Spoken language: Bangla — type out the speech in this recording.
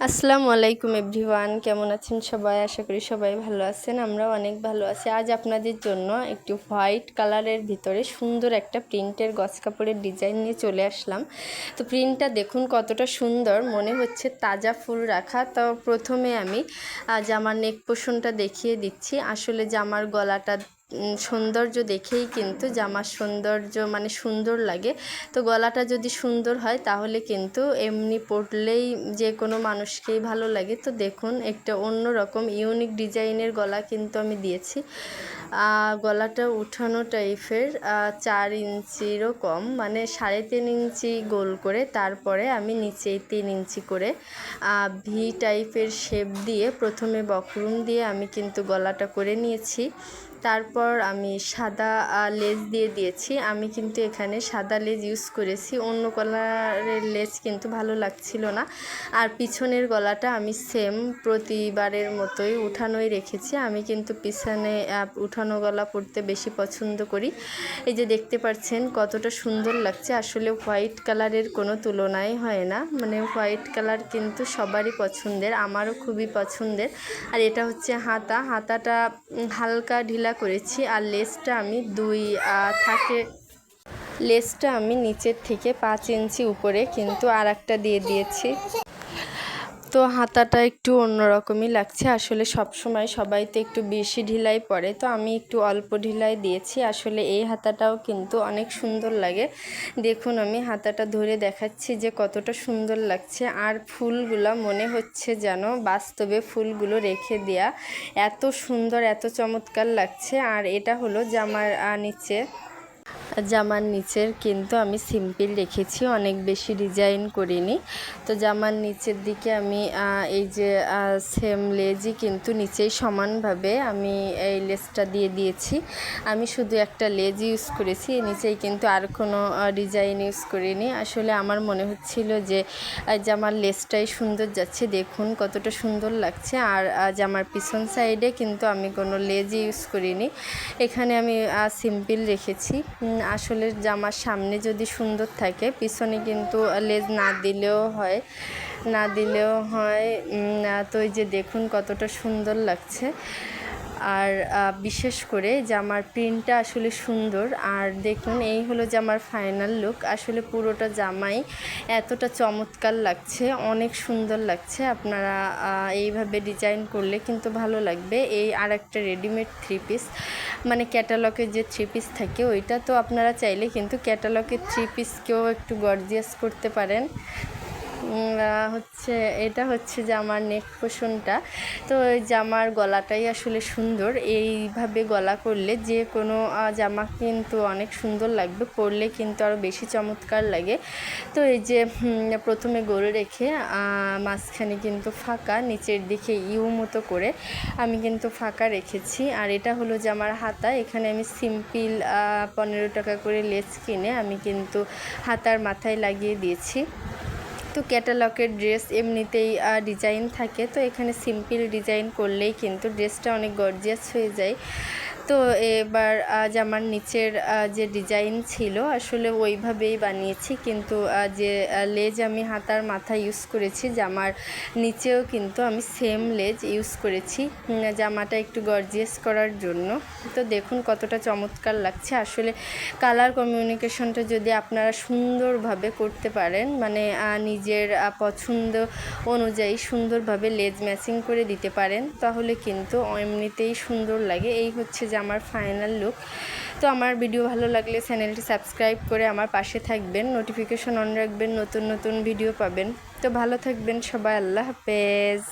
আসসালামু আলাইকুম এভরিওয়ান, কেমন আছেন সবাই? আশা করি সবাই ভালো আছেন, আমরাও অনেক ভালো আছি। আজ আপনাদের জন্য একটু হোয়াইট কালারের ভিতরে সুন্দর একটা প্রিন্টের গছ কাপড়ের ডিজাইন নিয়ে চলে আসলাম। তো প্রিন্টটা দেখুন কতটা সুন্দর, মনে হচ্ছে তাজা ফুল রাখা। তো প্রথমে আমি জামার নেক পোষণটা দেখিয়ে দিচ্ছি। আসলে জামার গলাটা সৌন্দর্য দেখেই কিন্তু জামার সৌন্দর্য মানে সুন্দর লাগে। তো গলাটা যদি সুন্দর হয় তাহলে কিন্তু এমনি পরলেই যে কোনো মানুষকেই ভালো লাগে। তো দেখুন, একটা অন্য রকম ইউনিক ডিজাইনের গলা কিন্তু আমি দিয়েছি। গলাটা উঠানো টাইপের চার ইঞ্চিরও কম মানে সাড়ে তিন ইঞ্চি গোল করে, তারপরে আমি নিচে তিন ইঞ্চি করে ভি টাইপের শেপ দিয়ে প্রথমে বকরুম দিয়ে আমি কিন্তু গলাটা করে নিয়েছি। তারপর আমি সাদা লেজ দিয়ে দিয়েছি। আমি কিন্তু এখানে সাদা লেজ ইউজ করেছি। অন্য কালারের লেজ কিন্তু ভালো লাগছিল না। আর পিছনের গলাটা আমি সেম প্রতিবারের মতোই উঠানোই রেখেছি। আমি কিন্তু পিছনে উঠানো গলা পরতে বেশি পছন্দ করি। এই যে দেখতে পাচ্ছেন কতটা সুন্দর লাগছে। আসলে হোয়াইট কালারের কোনো তুলনাই হয় না। মানে হোয়াইট কালার কিন্তু সবারই পছন্দের, আমারও খুবই পছন্দের। আর এটা হচ্ছে হাতা। হাতাটা হালকা ঢিলা করেছি আর লেসটা আমি দুই থাকে। লেসটা আমি নিচের থেকে পাঁচ ইঞ্চি উপরে কিন্তু আর দিয়ে দিয়েছি। তো হাতাটা একটু অন্যরকমই লাগছে। আসলে সব সময় সবাই তো একটু বেশি ঢিলাই পরে। তো আমি একটু অল্প ঢিলাই দিয়েছি। আসলে এই হাতাটাও কিন্তু অনেক সুন্দর লাগে। দেখুন, আমি হাতাটা ধরে দেখাচ্ছি যে কতটা সুন্দর লাগছে। আর ফুলগুলো মনে হচ্ছে যেন বাস্তবে ফুলগুলো রেখে দেয়া। এত সুন্দর, এত চমৎকার লাগছে। আর এটা হলো জামার নিচে জামার নিচের কিন্তু আমি সিম্পল রেখেছি, অনেক বেশি ডিজাইন করিনি। তো জামার নিচের দিকে আমি এই যে সেম লেজই কিন্তু নিচেই সমানভাবে আমি এই লেসটা দিয়ে দিয়েছি। আমি শুধু একটা লেজ ইউজ করেছি নিচেই কিন্তু আর কোনো ডিজাইন ইউজ করিনি। আসলে আমার মনে হচ্ছিল যে জামার লেসটাই সুন্দর যাচ্ছে, দেখুন কতটা সুন্দর লাগছে। আর জামার পিছন সাইডে কিন্তু আমি কোনো লেজ ইউজ করিনি। এখানে আমি সিম্পল রেখেছি। আসলে জামার সামনে যদি সুন্দর থাকে, পিছনে কিন্তু লেজ না দিলেও হয়, না দিলেও হয়। তো এই যে দেখুন কতটা সুন্দর লাগছে। আর বিশেষ করে জামার প্রিন্টটা আসলে সুন্দর। আর দেখুন, এই হলো জামার ফাইনাল লুক। আসলে পুরোটা জামাই এতটা চমৎকার লাগছে, অনেক সুন্দর লাগছে। আপনারা এইভাবে ডিজাইন করলে কিন্তু ভালো লাগবে। এই আর একটা রেডিমেড থ্রি পিস মানে ক্যাটালগের যে থ্রি পিস থাকে, ওইটা তো আপনারা চাইলে কিন্তু ক্যাটালগের থ্রি পিসকেও একটু গর্জিয়াস করতে পারেন। হচ্ছে, এটা হচ্ছে জামার নেক পোষণটা তো জামার গলাটাই আসলে সুন্দর, এইভাবে গলা করলে যে কোনো জামা কিন্তু অনেক সুন্দর লাগবে, পরলে কিন্তু আরও বেশি চমৎকার লাগে। তো এই যে প্রথমে গোল রেখে মাঝখানে কিন্তু ফাঁকা, নিচের দিকে ইউ মতো করে আমি কিন্তু ফাঁকা রেখেছি। আর এটা হলো জামার হাতা, এখানে আমি সিম্পল পনেরো টাকা করে লেস কিনে আমি কিন্তু হাতার মাথায় লাগিয়ে দিয়েছি। তো ক্যাটালগের ড্রেস এমনিতেই ডিজাইন থাকে, তো এখানে সিম্পল ডিজাইন করলেই কিন্তু ড্রেসটা অনেক গর্জিয়াস হয়ে যায়। তো এবার জামার নিচের যে ডিজাইন ছিল, আসলে ওইভাবেই বানিয়েছি। কিন্তু যে লেজ আমি হাতার মাথা ইউজ করেছি, জামার নিচেও কিন্তু আমি সেম লেজ ইউজ করেছি। জামাটা একটু গর্জিয়াস করার জন্য। তো দেখুন কতটা চমৎকার লাগছে। আসলে কালার কমিউনিকেশনটা যদি আপনারা সুন্দরভাবে করতে পারেন মানে নিজের পছন্দ অনুযায়ী সুন্দরভাবে লেজ ম্যাচিং করে দিতে পারেন, তাহলে কিন্তু এমনিতেই সুন্দর লাগে। এই হচ্ছে যে আমার ফাইনাল লুক তো আমার ভিডিও ভালো লাগলে চ্যানেলটি সাবস্ক্রাইব করে আমার পাশে থাকবেন নোটিফিকেশন অন রাখবেন, নতুন নতুন ভিডিও পাবেন। তো ভালো থাকবেন সবাই, আল্লাহ হাফেজ।